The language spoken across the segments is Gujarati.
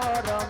পরম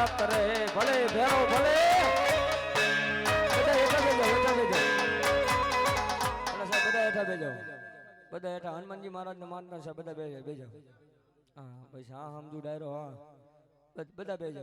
ભડકા કરે ભલે ભેરો ભલે. બધા હેઠા અલા બધા હેઠા હનુમાનજી મહારાજ ને માનતા છે બધા બેજો બેજો. હા પછી હા, સમજુ ડાયરો, હા. બધ- બધા બેજો.